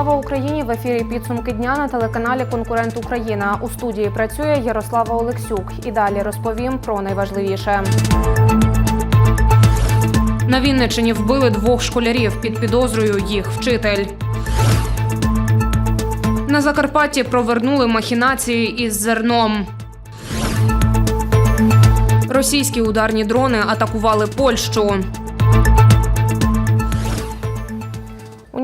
Слава Україні! В ефірі підсумки дня на телеканалі Конкурент Україна. У студії працює Ярослава Олексюк. І далі розповім про найважливіше. На Вінниччині вбили двох школярів під підозрою їх вчитель. На Закарпатті провернули махінації із зерном. Російські ударні дрони атакували Польщу.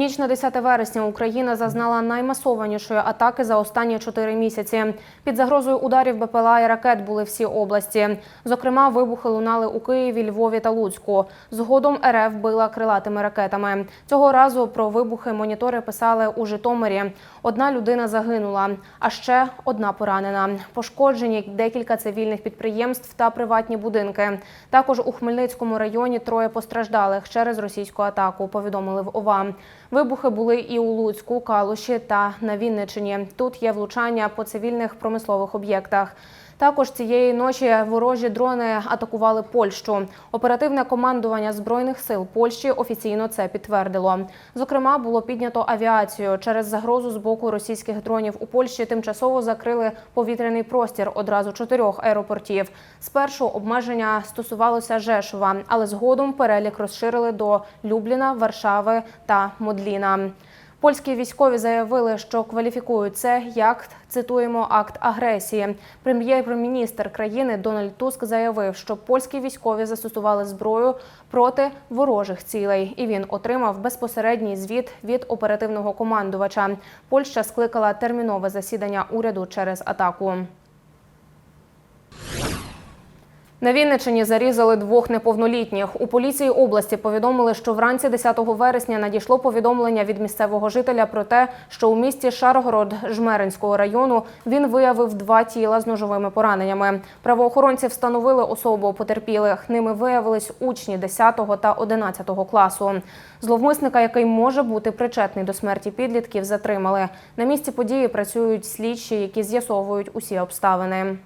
Ніч на 10 вересня Україна зазнала наймасованішої атаки за останні чотири місяці. Під загрозою ударів БПЛА і ракет були всі області. Зокрема, вибухи лунали у Києві, Львові та Луцьку. Згодом РФ била крилатими ракетами. Цього разу про вибухи монітори писали у Житомирі. Одна людина загинула, а ще одна поранена. Пошкоджені декілька цивільних підприємств та приватні будинки. Також у Хмельницькому районі троє постраждалих через російську атаку. Повідомили в ОВА. Вибухи були і у Луцьку, Калуші та на Вінниччині. Тут є влучання по цивільних промислових об'єктах. Також цієї ночі ворожі дрони атакували Польщу. Оперативне командування збройних сил Польщі офіційно це підтвердило. Зокрема, було піднято авіацію через загрозу з боку російських дронів у Польщі. Тимчасово закрили повітряний простір одразу чотирьох аеропортів. Спершу обмеження стосувалося Жешова, але згодом перелік розширили до Любліна, Варшави та Модліна. Польські військові заявили, що кваліфікують це як цитуємо акт агресії. Прем'єр-міністр країни Дональд Туск заявив, що польські військові застосували зброю проти ворожих цілей, і він отримав безпосередній звіт від оперативного командувача. Польща скликала термінове засідання уряду через атаку. На Вінниччині зарізали двох неповнолітніх. У поліції області повідомили, що вранці 10 вересня надійшло повідомлення від місцевого жителя про те, що у місті Шаргород Жмеринського району він виявив два тіла з ножовими пораненнями. Правоохоронці встановили особу потерпілих. Ними виявились учні 10 та 11 класу. Зловмисника, який може бути причетний до смерті підлітків, затримали. На місці події працюють слідчі, які з'ясовують усі обставини.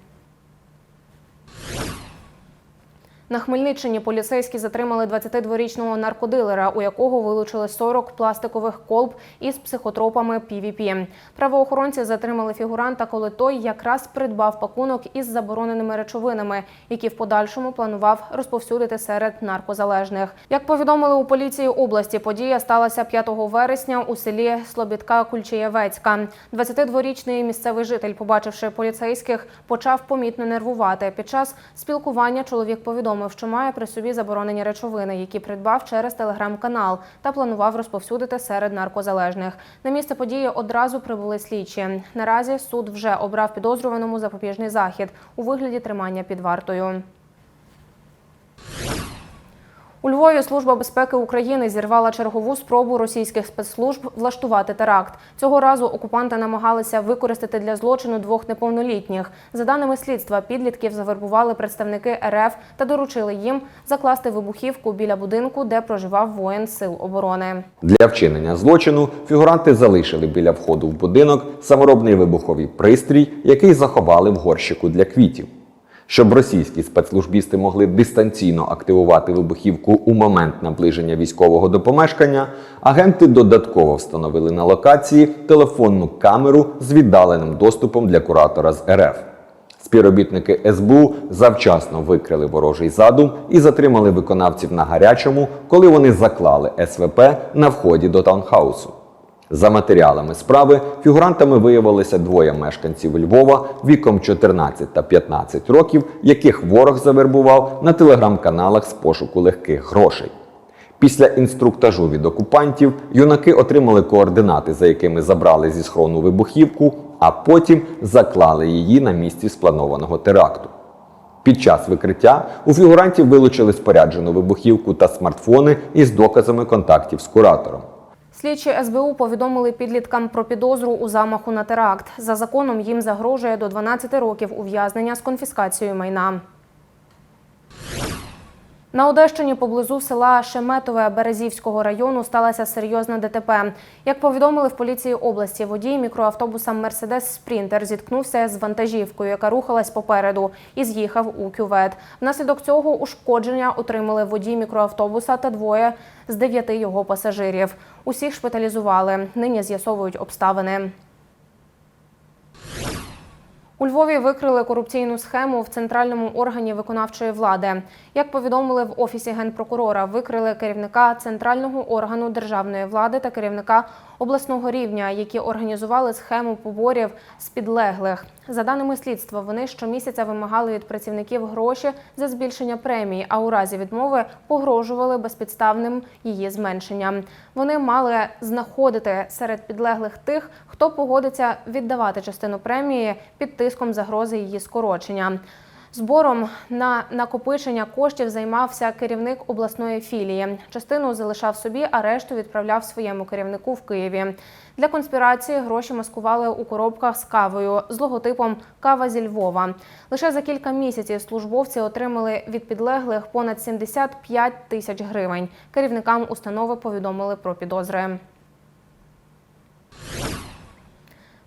На Хмельниччині поліцейські затримали 22-річного наркодилера, у якого вилучили 40 пластикових колб із психотропами PVP. Правоохоронці затримали фігуранта, коли той якраз придбав пакунок із забороненими речовинами, які в подальшому планував розповсюдити серед наркозалежних. Як повідомили у поліції області, подія сталася 5 вересня у селі Слобідка Кульчиєвецька. 22-річний місцевий житель, побачивши поліцейських, почав помітно нервувати. Під час спілкування чоловік повідомив, що має при собі заборонені речовини, які придбав через телеграм-канал та планував розповсюдити серед наркозалежних. На місце події одразу прибули слідчі. Наразі суд вже обрав підозрюваному запобіжний захід у вигляді тримання під вартою. У Львові Служба безпеки України зірвала чергову спробу російських спецслужб влаштувати теракт. Цього разу окупанти намагалися використати для злочину двох неповнолітніх. За даними слідства, підлітків завербували представники РФ та доручили їм закласти вибухівку біля будинку, де проживав воїн сил оборони. Для вчинення злочину фігуранти залишили біля входу в будинок саморобний вибуховий пристрій, який заховали в горщику для квітів. Щоб російські спецслужбісти могли дистанційно активувати вибухівку у момент наближення військового до помешкання, агенти додатково встановили на локації телефонну камеру з віддаленим доступом для куратора з РФ. Співробітники СБУ завчасно викрили ворожий задум і затримали виконавців на гарячому, коли вони заклали СВП на вході до таунхаусу. За матеріалами справи фігурантами виявилися двоє мешканців Львова віком 14 та 15 років, яких ворог завербував на телеграм-каналах з пошуку легких грошей. Після інструктажу від окупантів юнаки отримали координати, за якими забрали зі схрону вибухівку, а потім заклали її на місці спланованого теракту. Під час викриття у фігурантів вилучили споряджену вибухівку та смартфони із доказами контактів з куратором. Слідчі СБУ повідомили підліткам про підозру у замаху на теракт. За законом їм загрожує до 12 років ув'язнення з конфіскацією майна. На Одещині поблизу села Шеметове Березівського району сталася серйозна ДТП. Як повідомили в поліції області, водій мікроавтобуса Мерседес Спрінтер зіткнувся з вантажівкою, яка рухалась попереду, і з'їхав у кювет. Внаслідок цього ушкодження отримали водій мікроавтобуса та двоє з дев'яти його пасажирів. Усіх шпиталізували. Нині з'ясовують обставини. У Львові викрили корупційну схему в центральному органі виконавчої влади. Як повідомили в офісі генпрокурора, викрили керівника центрального органу державної влади та керівника обласного рівня, які організували схему поборів з підлеглих. За даними слідства, вони щомісяця вимагали від працівників гроші за збільшення премії, а у разі відмови погрожували безпідставним її зменшенням. Вони мали знаходити серед підлеглих тих, хто погодиться віддавати частину премії під тиском загрози її скорочення. Збором на накопичення коштів займався керівник обласної філії. Частину залишав собі, а решту відправляв своєму керівнику в Києві. Для конспірації гроші маскували у коробках з кавою з логотипом Кава зі Львова. Лише за кілька місяців службовці отримали від підлеглих понад 75 тисяч гривень. Керівникам установи повідомили про підозри.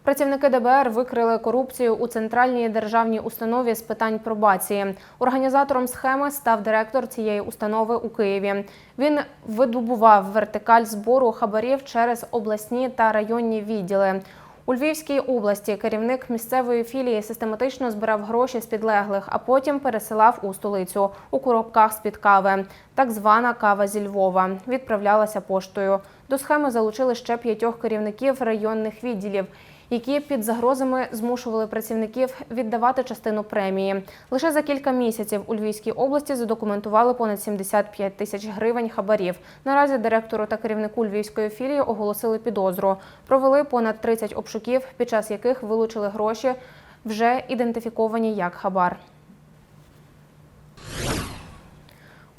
Працівники ДБР викрили корупцію у центральній державній установі з питань пробації. Організатором схеми став директор цієї установи у Києві. Він видобував вертикаль збору хабарів через обласні та районні відділи. У Львівській області керівник місцевої філії систематично збирав гроші з підлеглих, а потім пересилав у столицю у коробках з-під кави. Так звана кава зі Львова відправлялася поштою. До схеми залучили ще п'ятьох керівників районних відділів які під загрозами змушували працівників віддавати частину премії. Лише за кілька місяців у Львівській області задокументували понад 75 тисяч гривень хабарів. Наразі директору та керівнику львівської філії оголосили підозру. Провели понад 30 обшуків, під час яких вилучили гроші, вже ідентифіковані як хабар.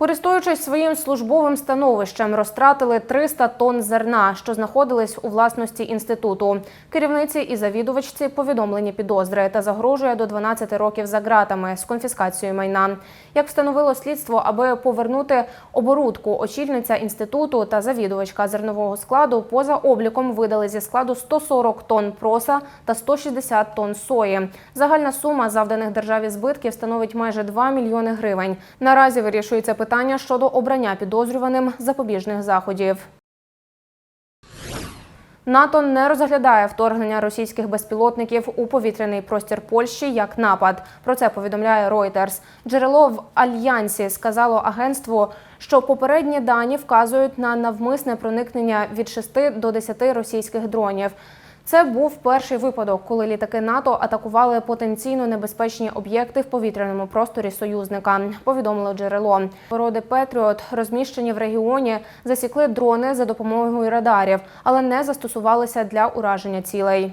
Користуючись своїм службовим становищем, розтратили 300 тонн зерна, що знаходились у власності інституту. Керівниці і завідувачці повідомлені підозри та загрожує до 12 років за ґратами з конфіскацією майна. Як встановило слідство, аби повернути оборудку, очільниця інституту та завідувачка зернового складу поза обліком видали зі складу 140 тонн проса та 160 тонн сої. Загальна сума завданих державі збитків становить майже 2 мільйони гривень. Наразі вирішується питання щодо обрання підозрюваним запобіжних заходів. НАТО не розглядає вторгнення російських безпілотників у повітряний простір Польщі як напад. Про це повідомляє Reuters. Джерело в альянсі сказало агентству, що попередні дані вказують на навмисне проникнення від 6 до 10 російських дронів. Це був перший випадок, коли літаки НАТО атакували потенційно небезпечні об'єкти в повітряному просторі союзника. Повідомило джерело. Породи Петріот, розміщені в регіоні, засікли дрони за допомогою радарів, але не застосувалися для ураження цілей.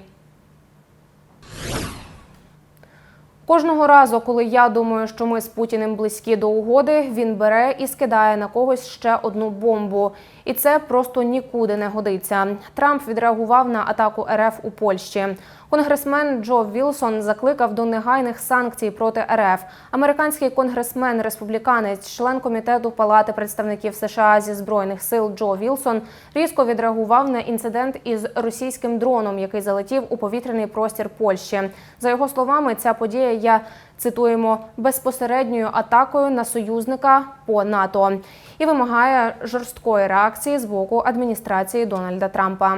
Кожного разу, коли я думаю, що ми з Путіним близькі до угоди, він бере і скидає на когось ще одну бомбу. І це просто нікуди не годиться. Трамп відреагував на атаку РФ у Польщі. Конгресмен Джо Вілсон закликав до негайних санкцій проти РФ. Американський конгресмен республіканець, член комітету Палати представників США зі збройних сил Джо Вілсон різко відреагував на інцидент із російським дроном, який залетів у повітряний простір Польщі. За його словами, ця подія є цитуємо безпосередньою атакою на союзника по НАТО і вимагає жорсткої реакції з боку адміністрації Дональда Трампа.